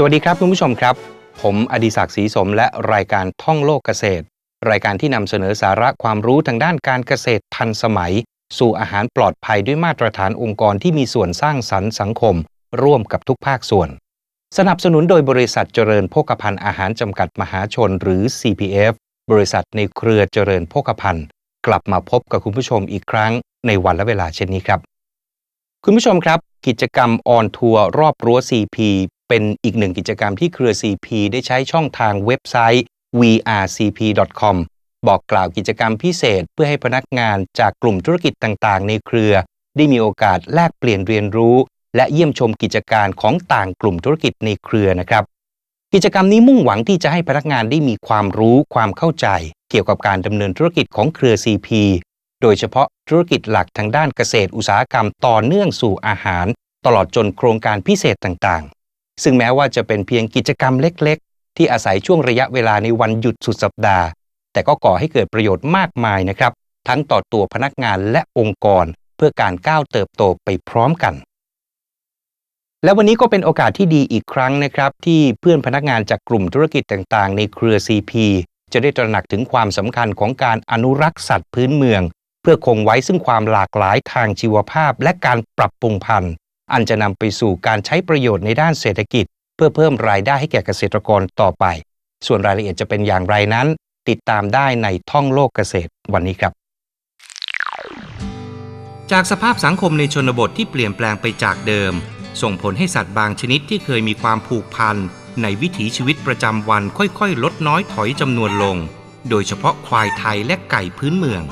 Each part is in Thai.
สวัสดีครับคุณผู้ชมครับ ผมอดิศักดิ์ศรีสมและรายการท่องโลกเกษตร รายการที่นำเสนอสาระความรู้ทางด้านการเกษตรทันสมัย สู่อาหารปลอดภัยด้วยมาตรฐานองค์กรที่มีส่วนสร้างสรรค์สังคม ร่วมกับทุกภาคส่วน สนับสนุนโดยบริษัทเจริญโภคภัณฑ์อาหารจำกัดมหาชนหรือ CPF บริษัทในเครือเจริญโภคภัณฑ์ กลับมาพบกับคุณผู้ชมอีกครั้งในวันและเวลาเช่นนี้ครับ คุณผู้ชมครับ กิจกรรมออนทัวร์รอบรั้ว CP เป็นอีกหนึ่งกิจกรรมที่เครือ CP ได้ใช้ช่องทางเว็บไซต์ vrcp.com บอกกล่าวกิจกรรมพิเศษเพื่อให้พนักงานจากกลุ่มธุรกิจต่างๆ ในเครือ ได้มีโอกาสแลกเปลี่ยนเรียนรู้ และเยี่ยมชมกิจการของต่างกลุ่มธุรกิจในเครือนะครับ กิจกรรมนี้มุ่งหวังที่จะให้พนักงานได้มีความรู้ความเข้าใจ เกี่ยวกับการดำเนินธุรกิจของเครือ CP โดยเฉพาะธุรกิจหลักทางด้านเกษตรอุตสาหกรรมต่อเนื่องสู่อาหาร ตลอดจนโครงการพิเศษต่างๆ ซึ่งแม้ว่าจะเป็นเพียงกิจกรรมเล็ก ๆ ที่อาศัยช่วงระยะเวลาในวันหยุดสุดสัปดาห์ แต่ก็ก่อให้เกิดประโยชน์มากมายนะครับ ทั้งต่อตัวพนักงานและองค์กร เพื่อการก้าวเติบโตไปพร้อมกัน และวันนี้ก็เป็นโอกาสที่ดีอีกครั้งนะครับ ที่เพื่อนพนักงานจากกลุ่มธุรกิจต่างๆ ในเครือ CP จะได้ตระหนักถึงความสำคัญของการอนุรักษ์สัตว์พื้นเมือง เพื่อคงไว้ซึ่งความหลากหลายทางชีวภาพและการปรับปรุงพันธุ์ อันจะนำไปสู่การใช้ประโยชน์ในด้านเศรษฐกิจ เพื่อเพิ่มรายได้ให้แก่เกษตรกรต่อไป ส่วนรายละเอียดจะเป็นอย่างไรนั้น ติดตามได้ในท่องโลกเกษตรวันนี้ครับ จากสภาพสังคมในชนบทที่เปลี่ยนแปลงไปจากเดิม ส่งผลให้สัตว์บางชนิดที่เคยมีความผูกพันในวิถีชีวิตประจำวันค่อยๆ ลดน้อยถอยจำนวนลง โดยเฉพาะควายไทยและไก่พื้นเมือง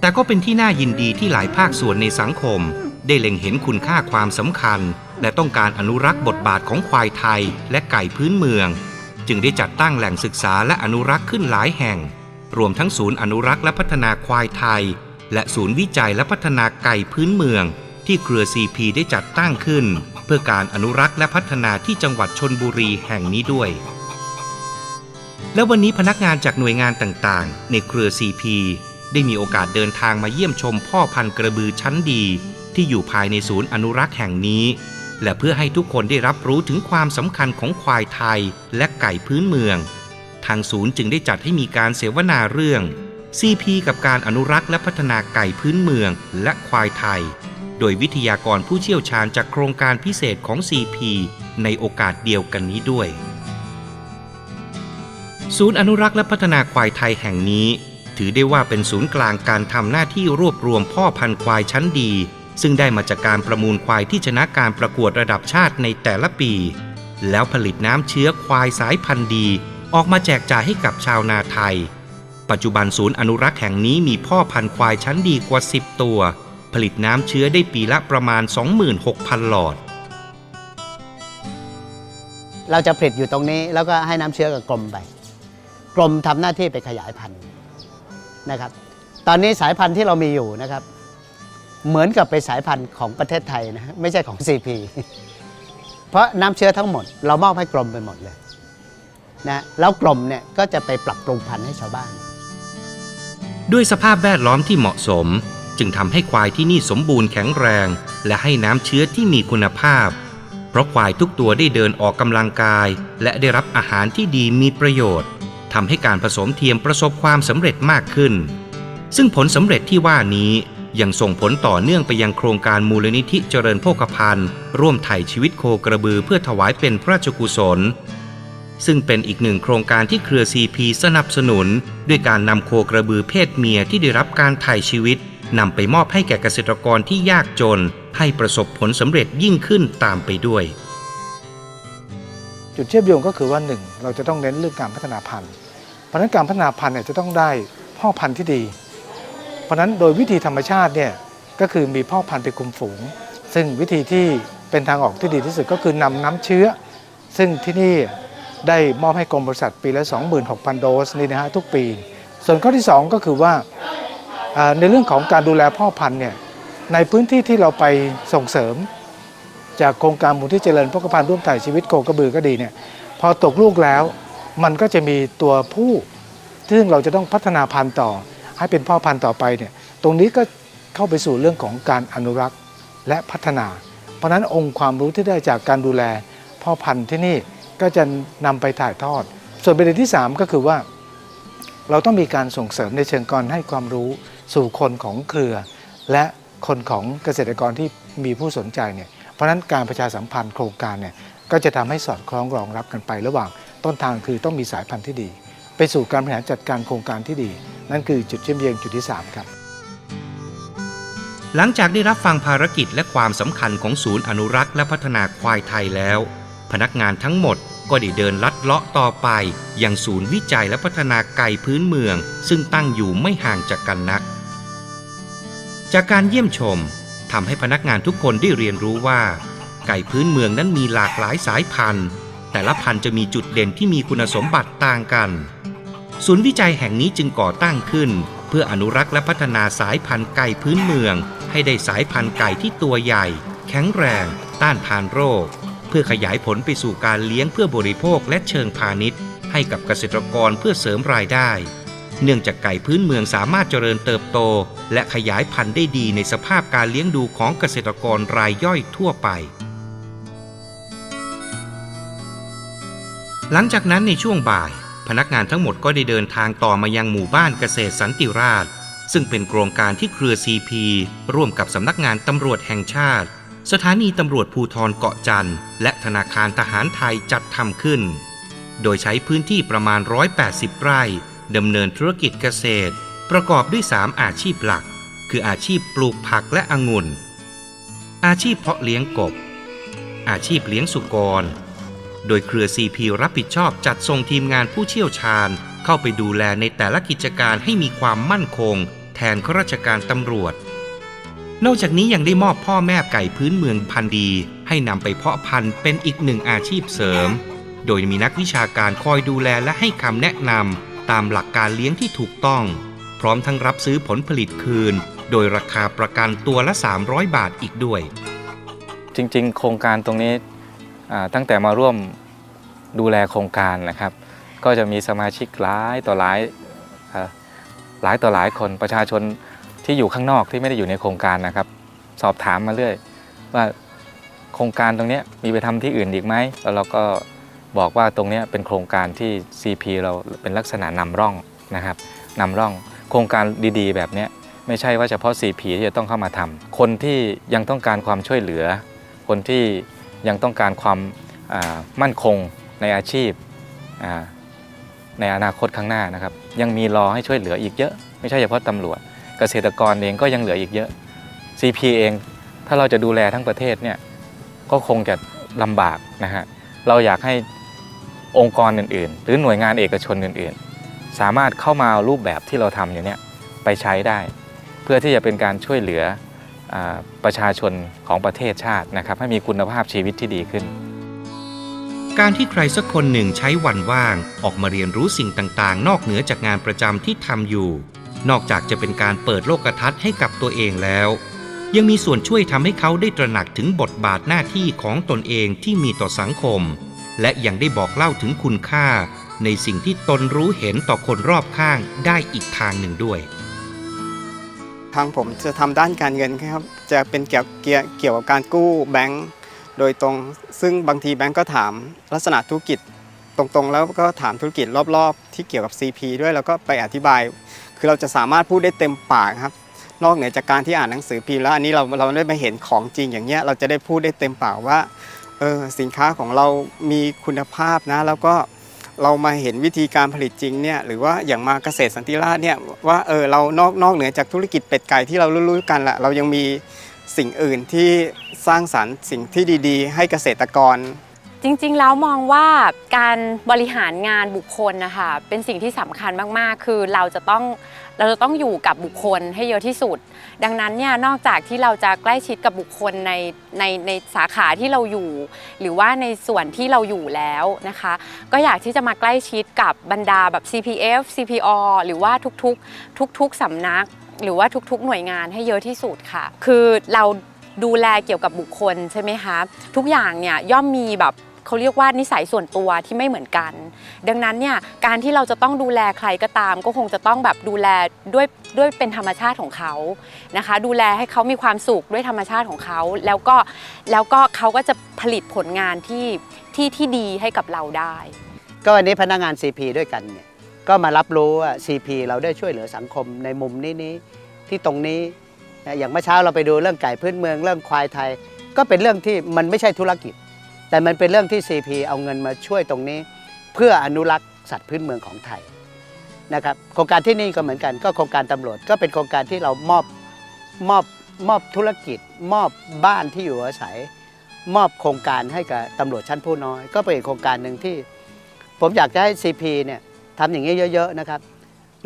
แต่ก็เป็นที่น่ายินดีที่หลายภาคส่วนในสังคม ได้เล็งเห็นคุณค่าความสำคัญ และต้องการอนุรักษ์บทบาทของควายไทยและไก่พื้นเมือง จึงได้จัดตั้งแหล่งศึกษาและอนุรักษ์ขึ้นหลายแห่ง รวมทั้งศูนย์อนุรักษ์และพัฒนาควายไทย และศูนย์วิจัยและพัฒนาไก่พื้นเมือง ที่เครือ CP ได้จัดตั้งขึ้น เพื่อการอนุรักษ์และพัฒนาที่จังหวัดชนบุรีแห่งนี้ด้วยและวันนี้พนักงานจากหน่วยงานต่างๆ ในเครือ CP ได้มีโอกาสเดินทางมาเยี่ยมชมพ่อพันธุ์กระบือชั้นดี ที่อยู่ภายในศูนย์อนุรักษ์แห่งนี้ และเพื่อให้ทุกคนได้รับรู้ถึงความสำคัญของควายไทยและไก่พื้นเมือง ทางศูนย์จึงได้จัดให้มีการเสวนาเรื่อง CP กับการอนุรักษ์และพัฒนาไก่พื้นเมืองและควายไทย โดยวิทยากรผู้เชี่ยวชาญจากโครงการพิเศษของ CP ในโอกาสเดียวกันนี้ด้วย ศูนย์อนุรักษ์และพัฒนาควายไทยแห่งนี้ ถือได้ว่าเป็นศูนย์กลางการทำหน้าที่รวบรวมพ่อพันธุ์ควายชั้นดี ซึ่งได้มาจากการประมูลควายที่ชนะการประกวดระดับชาติในแต่ละปี แล้วผลิตน้ำเชื้อควายสายพันธุ์ดี ออกมาแจกจ่ายให้กับชาวนาไทย ปัจจุบันศูนย์อนุรักษ์แห่งนี้มีพ่อพันธุ์ควายชั้นดีกว่า 10 ตัว ผลิตน้ำเชื้อได้ปีละประมาณ 26,000 หลอด เราจะผลิตอยู่ตรงนี้แล้วก็ให้น้ำเชื้อกับกรมไป กรมทำหน้าที่ไปขยายพันธุ์นะครับ ตอนนี้สายพันธุ์ที่เรามีอยู่นะครับ เหมือนกับเป็นสายพันธุ์ของประเทศไทยนะไม่ใช่ของ CP เพราะน้ำเชื้อทั้งหมด เรามอบให้กรมไปหมดเลยนะแล้วกรมเนี่ยก็จะไปปรับปรุงพันธุ์ให้ชาวบ้าน ด้วยสภาพแวดล้อมที่เหมาะสม จึงทำให้ควายที่นี่สมบูรณ์แข็งแรง และให้น้ำเชื้อที่มีคุณภาพ เพราะควายทุกตัวได้เดินออกกำลังกาย และได้รับอาหารที่ดีมีประโยชน์ทำให้การผสมเทียมประสบความสำเร็จมากขึ้น ซึ่งผลสำเร็จที่ว่านี้ ยังส่งผลต่อเนื่องไปยังโครงการมูลนิธิเจริญโภคภัณฑ์ ร่วมไถ่ชีวิตโคกระบือเพื่อถวายเป็นพระราชกุศล ซึ่งเป็นอีกหนึ่งโครงการที่เครือ CP สนับสนุน ด้วยการนำโคกระบือเพศเมียที่ได้รับการไถ่ชีวิตนำไปมอบให้แก่เกษตรกรที่ยากจน ให้ประสบผลสำเร็จยิ่งขึ้นตามไปด้วย จุดเชื่อมโยงก็คือว่าหนึ่งเราจะต้องเน้นเรื่องการพัฒนาพันธุ์เพราะนั้นการพัฒนาพันธุ์เนี่ยจะต้องได้พ่อพันธุ์ที่ดี ราะนั้นโดยวิธีธรรมชาติเนี่ยก็คือมีพ่อพันธุ์ไปคุมฝูง ซึ่งวิธีที่เป็นทางออกที่ดีที่สุดก็คือนำน้ำเชื้อ ซึ่งที่นี่ได้มอบให้กรมบริษัทปีละ 26,000 โดสนี่นะฮะทุกปี ส่วนข้อที่ 2 ก็คือว่าในเรื่องของการดูแลพ่อพันธุ์เนี่ยในพื้นที่ที่เราไปส่งเสริม จากโครงการมูลที่เจริญพกพันธ์ร่วมถ่ายชีวิตโคกระบือก็ดีเนี่ยพอตกลูกแล้วมันก็จะมีตัวผู้ ซึ่งเราจะต้องพัฒนาพันธุ์ต่อ ให้เป็นพ่อพันธุ์ต่อไปเนี่ยตรงนี้ก็เข้าไปสู่เรื่องของการอนุรักษ์และพัฒนา เพราะนั้นองค์ความรู้ที่ได้จากการดูแลพ่อพันธุ์ที่นี่ก็จะนำไปถ่ายทอด ส่วนประเด็นที่ 3 ก็คือว่า เราต้องมีการส่งเสริมในเชิงการให้ความรู้สู่คนของเครือ และคนของเกษตรกรที่มีผู้สนใจเนี่ยเพราะฉะนั้นการประชาสัมพันธ์โครงการเนี่ยก็จะทำให้สอดคล้องรองรับกันไประหว่างต้นทางคือต้องมีสายพันธุ์ที่ดี สู่การบริหารจัดการโครงการที่ดี นั่นคือจุดเชื่อมโยงจุดที่สามครับ หลังจากได้รับฟังภารกิจและความสำคัญของศูนย์อนุรักษ์และพัฒนาควายไทยแล้ว พนักงานทั้งหมดก็ได้เดินลัดเลาะต่อไปยังศูนย์วิจัยและพัฒนาไก่พื้นเมือง ซึ่งตั้งอยู่ไม่ห่างจากกันนัก จากการเยี่ยมชมทำให้พนักงานทุกคนได้เรียนรู้ว่า ไก่พื้นเมืองนั้นมีหลากหลายสายพันธุ์ แต่ละพันธุ์จะมีจุดเด่นที่มีคุณสมบัติต่างกัน ศูนย์วิจัยแห่งนี้จึงก่อตั้งขึ้น เพื่ออนุรักษ์และพัฒนาสายพันธุ์ไก่พื้นเมือง ให้ได้สายพันธุ์ไก่ที่ตัวใหญ่ แข็งแรง ต้านทานโรค เพื่อขยายผลไปสู่การเลี้ยงเพื่อบริโภคและเชิงพาณิชย์ ให้กับเกษตรกรเพื่อเสริมรายได้ เนื่องจากไก่พื้นเมืองสามารถเจริญเติบโต และขยายพันธุ์ได้ดีในสภาพการเลี้ยงดูของเกษตรกรรายย่อยทั่วไปหลังจากนั้นในช่วงบ่าย พนักงานทั้งหมดก็ได้เดินทางต่อมายังหมู่บ้านเกษตรสันติราษฎร์ซึ่งเป็นโครงการที่เครือ CP ร่วมกับสำนักงานตำรวจแห่งชาติ สถานีตำรวจภูธรเกาะจันทร์และธนาคารทหารไทยจัดทำขึ้น โดยใช้พื้นที่ประมาณ 180 ไร่ดำเนินธุรกิจเกษตร ประกอบด้วย 3 อาชีพหลัก คืออาชีพปลูกผักและองุ่น อาชีพเพาะเลี้ยงกบ อาชีพเลี้ยงสุกร โดยเครือ CP รับผิดชอบจัดส่งทีมงานผู้เชี่ยวชาญ เข้าไปดูแลในแต่ละกิจการให้มีความมั่นคง แทนข้าราชการตำรวจ นอกจากนี้ยังได้มอบพ่อแม่ไก่พื้นเมืองพันดี ให้นำไปเพาะพันธุ์เป็นอีกหนึ่งอาชีพเสริม โดยมีนักวิชาการคอยดูแลและให้คำแนะนำตามหลักการเลี้ยงที่ถูกต้อง พร้อมทั้งรับซื้อผลผลิตคืน โดยราคาประกันตัวละ 300 บาทอีกด้วยจริง ๆ โครงการตรงนี้ ตั้งแต่มาร่วมดูแลโครงการนะครับ ก็จะมีสมาชิกหลายต่อหลายหลายต่อหลายคนประชาชนที่อยู่ข้างนอกที่ไม่ได้อยู่ในโครงการนะครับ สอบถามมาเรื่อยว่าโครงการตรงนี้มีไปทำที่อื่นอีกไหมแล้วเราก็บอกว่าตรงนี้เป็นโครงการที่ CP เราเป็นลักษณะนำร่องนะครับนำร่องโครงการดีๆ แบบนี้ไม่ใช่ว่าเฉพาะ CP ที่จะต้องเข้ามาทำคนที่ยังต้องการความช่วยเหลือ คนที่ ยังต้องการความมั่นคงในอาชีพในอนาคตข้างหน้านะครับ ยังมีรอให้ช่วยเหลืออีกเยอะ ไม่ใช่เฉพาะตำรวจ เกษตรกรเองก็ยังเหลืออีกเยอะ CP เองถ้าเราจะดูแลทั้งประเทศเนี่ยก็คงจะลำบากนะฮะเราอยากให้องค์กรอื่นๆ หรือหน่วยงานเอกชนอื่นๆ สามารถเข้ามาเอารูปแบบที่เราทำอยู่เนี่ยไปใช้ได้ เพื่อที่จะเป็นการช่วยเหลือ ประชาชนของประเทศชาตินะครับให้มีคุณภาพชีวิตที่ดีขึ้น การที่ใครสักคนหนึ่งใช้วันว่างออกมาเรียนรู้สิ่งต่างๆ นอกเหนือจากงานประจำที่ทำอยู่ นอกจากจะเป็นการเปิดโลกทัศน์ให้กับตัวเองแล้ว ยังมีส่วนช่วยทำให้เขาได้ตระหนักถึงบทบาทหน้าที่ของตนเองที่มีต่อสังคม และยังได้บอกเล่าถึงคุณค่า ในสิ่งที่ตนรู้เห็นต่อคนรอบข้างได้อีกทางหนึ่งด้วย ทางผมจะทำด้านการเงินครับจะเป็นเกี่ยวเกี่ยวเกี่ยวกับการกู้แบงก์โดยตรง ซึ่งบางทีแบงก์ก็ถามลักษณะธุรกิจตรงๆ แล้วก็ถามธุรกิจรอบๆ ที่เกี่ยวกับ CP ด้วยแล้วก็ไปอธิบาย คือเราจะสามารถพูดได้เต็มปากครับนอกเหนือจากการที่อ่านหนังสือพิมพ์แล้วอันนี้เราเราได้มาเห็นของจริงอย่างเงี้ยเราจะได้พูดได้เต็มปากว่าเออสินค้าของเรามีคุณภาพนะ แล้วก็ เรามาเห็นวิธีการผลิตจริงเนี่ยหรือว่าอย่างมาเกษตรสันติราษฎร์เนี่ยว่าเออเรานอกนอกเหนือจากธุรกิจเป็ดไก่ที่เรารู้ๆกันละเรายังมีสิ่งอื่นที่สร้างสรรค์สิ่งที่ดี ๆ ให้เกษตรกร จริงๆ แล้วมองว่าการบริหารงานบุคคลนะคะเป็นสิ่งที่สำคัญมากๆ คือเราจะต้องเราจะต้องอยู่กับบุคคลให้เยอะที่สุด ดังนั้นเนี่ยนอกจากที่เราจะใกล้ชิดกับบุคคลในในในสาขาที่เราอยู่ หรือว่าในส่วนที่เราอยู่แล้วนะคะ ก็อยากที่จะมาใกล้ชิดกับบรรดาแบบ CPF CPO หรือว่าทุกๆ ทุกๆสำนัก หรือว่าทุกๆ หน่วยงานให้เยอะที่สุดค่ะ คือเราดูแลเกี่ยวกับบุคคลใช่ไหมคะ ทุกอย่างเนี่ยย่อมมีแบบ เขาเรียกว่านิสัยส่วนตัวที่ไม่เหมือนกัน ดังนั้นเนี่ยการที่เราจะต้องดูแลใครก็ตาม ก็คงจะต้องแบบดูแลด้วยด้วยเป็นธรรมชาติของเขานะคะ ดูแลให้เขามีความสุขด้วยธรรมชาติของเขาแล้วก็แล้วก็เขาก็จะผลิตผลงานที่ที่ที่ดีให้กับเราได้ ก็วันนี้พนักงาน CP ด้วยกันเนี่ยก็มารับรู้ว่า CP เราได้ช่วยเหลือสังคมในมุมนี้นี้ที่ตรงนี้อย่างเมื่อเช้าเราไปดูเรื่องไก่พื้นเมืองเรื่องควายไทย ก็เป็นเรื่องที่มันไม่ใช่ธุรกิจ แต่มันเป็นเรื่องที่ CP เอาเงินมาช่วยตรงนี้ เพื่ออนุรักษ์สัตว์พื้นเมืองของไทยนะครับโครงการที่นี่ก็เหมือนกัน ก็โครงการตำรวจก็เป็นโครงการที่เรามอบมอบมอบธุรกิจ มอบบ้านที่อยู่อาศัย มอบโครงการให้กับตำรวจชั้นผู้น้อย ก็เป็นโครงการหนึ่งที่ ผมอยากจะให้ CP เนี่ยทำอย่างนี้เยอะ ๆนะครับ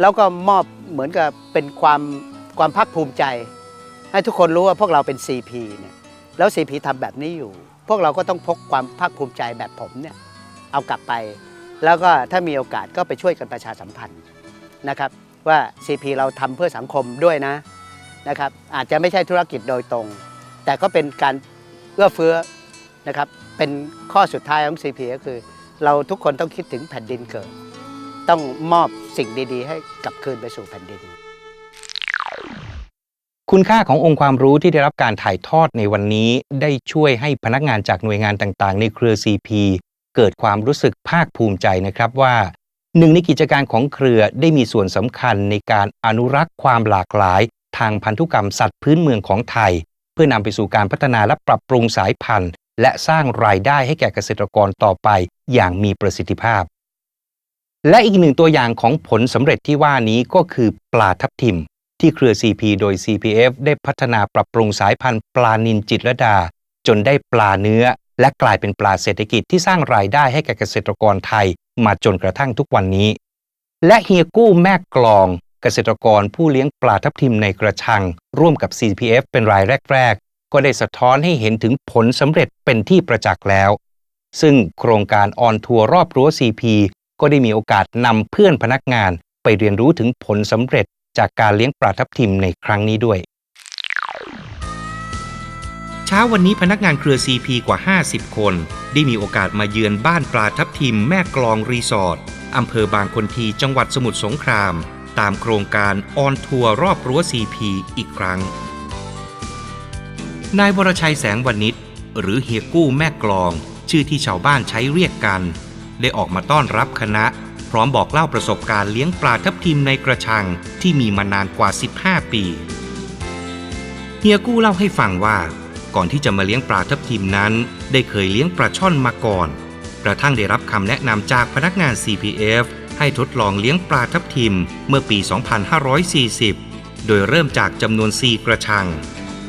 แล้วก็มอบเหมือนกับเป็นความความภาคภูมิใจ ให้ทุกคนรู้ว่าพวกเราเป็น CP เนี่ยแล้ว CP ทำแบบนี้อยู่ พวกเราก็ต้องพกความภาคภูมิใจแบบผมเนี่ยเอากลับไป แล้วก็ถ้ามีโอกาสก็ไปช่วยกันประชาสัมพันธ์นะครับ ว่า CP เราทำเพื่อสังคมด้วยนะนะครับ อาจจะไม่ใช่ธุรกิจโดยตรง แต่ก็เป็นการเอื้อเฟื้อนะครับเป็นข้อสุดท้ายของ CP ก็คือ เราทุกคนต้องคิดถึงแผ่นดินเกิด ต้องมอบสิ่งดี ๆ ให้กลับคืนไปสู่แผ่นดิน คุณค่าขององค์ความรู้ที่ได้รับการถ่ายทอดในวันนี้ ได้ช่วยให้พนักงานจากหน่วยงานต่างๆ ในเครือ CP เกิดความรู้สึกภาคภูมิใจนะครับว่าหนึ่งในกิจการของเครือได้มีส่วนสำคัญในการอนุรักษ์ความหลากหลาย ทางพันธุกรรมสัตว์พื้นเมืองของไทย เพื่อนำไปสู่การพัฒนาและปรับปรุงสายพันธุ์ และสร้างรายได้ให้แก่เกษตรกรต่อไปอย่างมีประสิทธิภาพ และอีกหนึ่งตัวอย่างของผลสำเร็จที่ว่านี้ก็คือปลาทับทิม ที่เครือ CP โดย CPF ได้พัฒนาปรับปรุงสายพันธุ์ปลานินจิตรดา จนได้ปลาเนื้อ และกลายเป็นปลาเศรษฐกิจที่สร้างรายได้ให้แก่เกษตรกรไทยมาจนกระทั่งทุกวันนี้ และเฮียกู้แม่กลองเกษตรกรผู้เลี้ยงปลาทับทิมในกระชัง ร่วมกับ CPF เป็นรายแรก ๆ ก็ได้สะท้อนให้เห็นถึงผลสำเร็จเป็นที่ประจักษ์แล้ว ซึ่งโครงการออนทัวร์รอบรั้ว CP ก็ได้มีโอกาสนำเพื่อนพนักงานไปเรียนรู้ถึงผลสำเร็จ จากการเลี้ยงปลาทับทิมในครั้งนี้ด้วย เช้าวันนี้พนักงานเครือ CP กว่า 50 คน ได้มีโอกาสมาเยือนบ้านปลาทับทิมแม่กลองรีสอร์ทอำเภอบางคนทีจังหวัดสมุทรสงคราม ตามโครงการออนทัวร์รอบรั้ว CP อีกครั้งนายวรชัยแสงวณิชหรือเฮียกู้แม่กลอง ชื่อที่ชาวบ้านใช้เรียกกัน ได้ออกมาต้อนรับคณะ พร้อมบอกเล่าประสบการณ์เลี้ยงปลาทับทิมในกระชังที่มีมานานกว่า 15 ปีเฮียกู้เล่าให้ฟังว่า ก่อนที่จะมาเลี้ยงปลาทับทิมนั้น ได้เคยเลี้ยงปลาช่อนมาก่อน กระทั่งได้รับคำแนะนำจากพนักงาน CPF ให้ทดลองเลี้ยงปลาทับทิมเมื่อปี 2540 โดยเริ่มจากจำนวน 4 กระชัง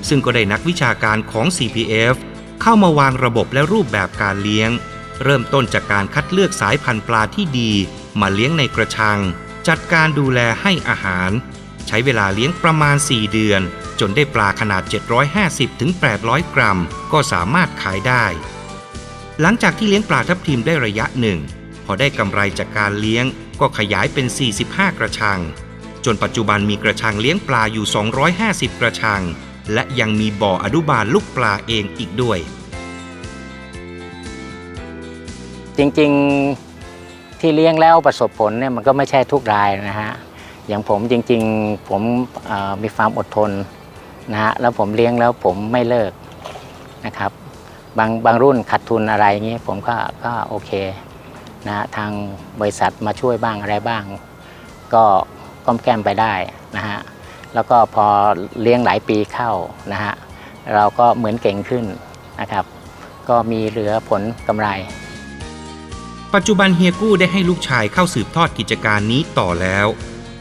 ซึ่งก็ได้นักวิชาการของ CPF เข้ามาวางระบบและรูปแบบการเลี้ยง เริ่มต้นจากการคัดเลือกสายพันธุ์ปลาที่ดี มาเลี้ยงในกระชัง จัดการดูแลให้อาหาร ใช้เวลาเลี้ยงประมาณ 4 เดือน จนได้ปลาขนาด 750-800 กรัม ก็สามารถขายได้ หลังจากที่เลี้ยงปลาทับทิมได้ระยะหนึ่ง พอได้กำไรจากการเลี้ยงก็ขยายเป็น 45 กระชัง จนปัจจุบันมีกระชังเลี้ยงปลาอยู่ 250 กระชัง และยังมีบ่ออนุบาลลูกปลาเองอีกด้วย จริงๆ ที่เลี้ยงแล้วประสบผลเนี่ยมันก็ไม่ใช่ทุกรายนะฮะอย่างผมจริงๆผมมีความอดทนนะฮะแล้วผมเลี้ยงแล้วผมไม่เลิกนะครับบางบางรุ่นขาดทุนอะไรเงี้ยผมก็ก็โอเคนะฮะทางบริษัทมาช่วยบ้างอะไรบ้าง ก็ก้มแก้มไปได้นะฮะแล้วก็พอเลี้ยงหลายปีเข้านะฮะเราก็เหมือนเก่งขึ้นนะครับ ก็มีเหลือผลกำไร ปัจจุบันเฮียกู้ได้ให้ลูกชายเข้าสืบทอดกิจการนี้ต่อแล้ว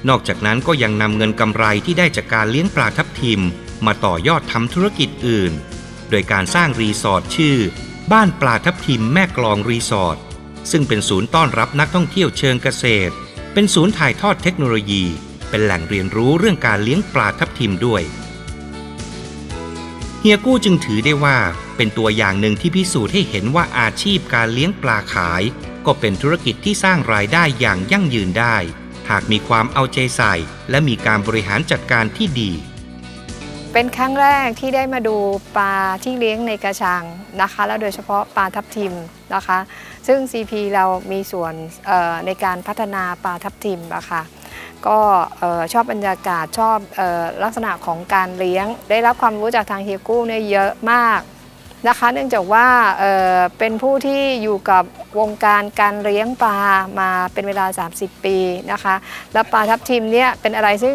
นอกจากนั้นก็ยังนำเงินกำไรที่ได้จากการเลี้ยงปลาทับทิม มาต่อยอดทำธุรกิจอื่น โดยการสร้างรีสอร์ทชื่อ บ้านปลาทับทิมแม่กลองรีสอร์ทซึ่งเป็นศูนย์ต้อนรับนักท่องเที่ยวเชิงเกษตร เป็นศูนย์ถ่ายทอดเทคโนโลยี เป็นแหล่งเรียนรู้เรื่องการเลี้ยงปลาทับทิมด้วยเฮียกู้จึงถือได้ว่าเป็นตัวอย่างหนึ่งที่พิสูจน์ให้เห็นว่าอาชีพการเลี้ยงปลาขาย ก็เป็นธุรกิจที่สร้างรายได้อย่างยั่งยืนได้ หากมีความเอาใจใส่ และมีการบริหารจัดการที่ดี เป็นครั้งแรกที่ได้มาดูปลาที่เลี้ยงในกระชังนะคะ แล้วโดยเฉพาะปลาทับทิมนะคะ ซึ่ง CP เรามีส่วนในการพัฒนาปลาทับทิมอะคะก็ชอบบรรยากาศชอบออลักษณะของการเลี้ยง ได้รับความรู้จากทางเฮียกู้เนี่ยเยอะมาก นะคะ เนื่องจากว่าเเป็นผู้ที่อยู่กับวงการการเลี้ยงปลามาเป็นเวลา 30 ปีนะคะ แล้วปลาทับทิมเนี่ยเป็นอะไรซึ่ง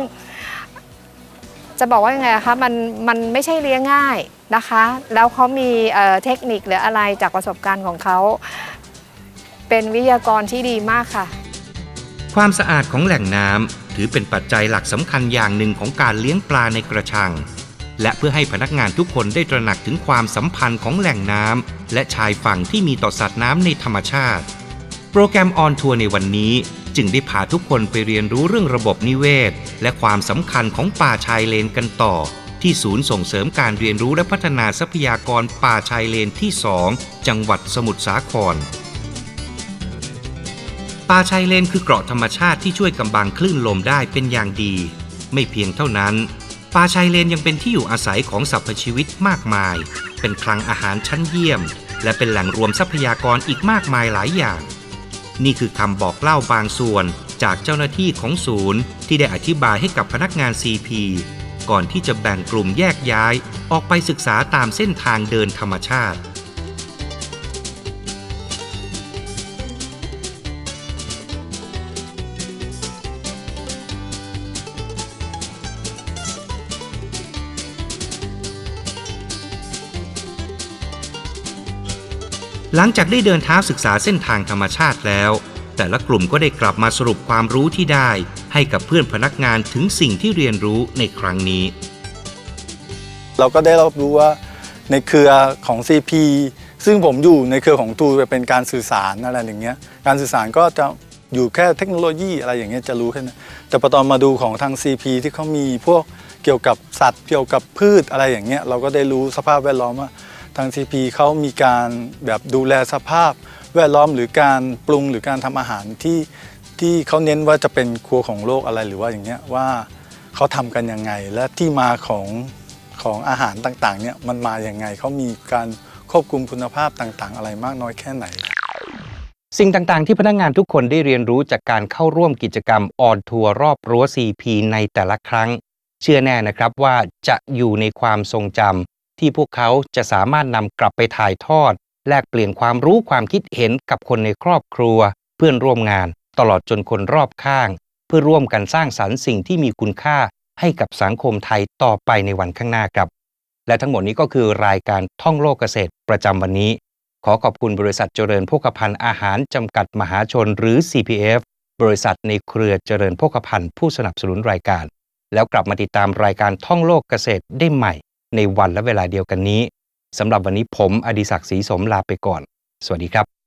จะบอกว่ายังไงคะมันมันไม่ใช่เลี้ยงง่ายนะคะ แล้วเขามีเเทคนิคหรืออะไรจากประสบการณ์ของเขา เป็นวิทยากรที่ดีมากค่ะ ความสะอาดของแหล่งน้ำถือเป็นปัจจัยหลักสำคัญอย่างหนึ่งของการเลี้ยงปลาในกระชัง และเพื่อให้พนักงานทุกคนได้ตระหนักถึงความสัมพันธ์ของแหล่งน้ำและชายฝั่งที่มีต่อสัตว์น้ำในธรรมชาติ โปรแกรมออนทัวร์ในวันนี้ จึงได้พาทุกคนไปเรียนรู้เรื่องระบบนิเวศ และความสำคัญของป่าชายเลนกันต่อ ที่ศูนย์ส่งเสริมการเรียนรู้และพัฒนาทรัพยากรป่าชายเลนที่ 2 จังหวัดสมุทรสาคร ป่าชายเลนคือเกราะธรรมชาติที่ช่วยกำบังคลื่นลมได้เป็นอย่างดี ไม่เพียงเท่านั้น ป่าชายเลนยังเป็นที่อยู่อาศัยของสรรพชีวิตมากมาย เป็นคลังอาหารชั้นเยี่ยม และเป็นแหล่งรวมทรัพยากรอีกมากมายหลายอย่าง นี่คือคำบอกเล่าบางส่วนจากเจ้าหน้าที่ของศูนย์ ที่ได้อธิบายให้กับพนักงาน CP ก่อนที่จะแบ่งกลุ่มแยกย้าย ออกไปศึกษาตามเส้นทางเดินธรรมชาติ หลังจากได้เดินเท้าศึกษาเส้นทางธรรมชาติแล้ว แต่ละกลุ่มก็ได้กลับมาสรุปความรู้ที่ได้ ให้กับเพื่อนพนักงานถึงสิ่งที่เรียนรู้ในครั้งนี้ เราก็ได้รับรู้ว่าในเครือของ CP ซึ่งผมอยู่ในเครือของทูเป็นการสื่อสารอะไรอย่างเงี้ย การสื่อสารก็จะอยู่แค่เทคโนโลยีอะไรอย่างเงี้ยจะรู้แค่นั้นแต่พอตอนมาดูของทาง CP ที่เขามีพวกเกี่ยวกับสัตว์เกี่ยวกับพืชอะไรอย่างเงี้ยเราก็ได้รู้สภาพแวดล้อมว่า ทาง CP เขามีการแบบดูแลสภาพ แวดล้อมหรือการปรุงหรือการทำอาหารที่ที่เขาเน้นว่าจะเป็นครัวของโลกอะไรหรือว่าอย่างเงี้ยว่าเขาทำกันยังไง และที่มาของของอาหารต่างๆเนี่ยมันมาอย่างไงเขามีการควบคุมคุณภาพต่างๆ อะไรมากน้อยแค่ไหน สิ่งต่างๆ ที่พนักงานทุกคนได้เรียนรู้จากการเข้าร่วมกิจกรรมออนทัวร์รอบรั้ว CP ในแต่ละครั้ง เชื่อแน่นะครับว่าจะอยู่ในความทรงจำ ที่พวกเขาจะสามารถนำกลับไปถ่ายทอด แลกเปลี่ยนความรู้ความคิดเห็นกับคนในครอบครัว เพื่อนร่วมงาน ตลอดจนคนรอบข้าง เพื่อร่วมกันสร้างสรรค์สิ่งที่มีคุณค่าให้กับสังคมไทยต่อไปในวันข้างหน้าครับ และทั้งหมดนี้ก็คือรายการท่องโลกเกษตรประจำวันนี้ ขอขอบคุณบริษัทเจริญโภคภัณฑ์อาหารจำกัดมหาชนหรือ CPF บริษัทในเครือเจริญโภคภัณฑ์ผู้สนับสนุนรายการ แล้วกลับมาติดตามรายการท่องโลกเกษตรได้ใหม่ ในวันและเวลาเดียวกันนี้สำหรับวันนี้ผมอดิศักดิ์ศรีสมลาไปก่อน สวัสดีครับ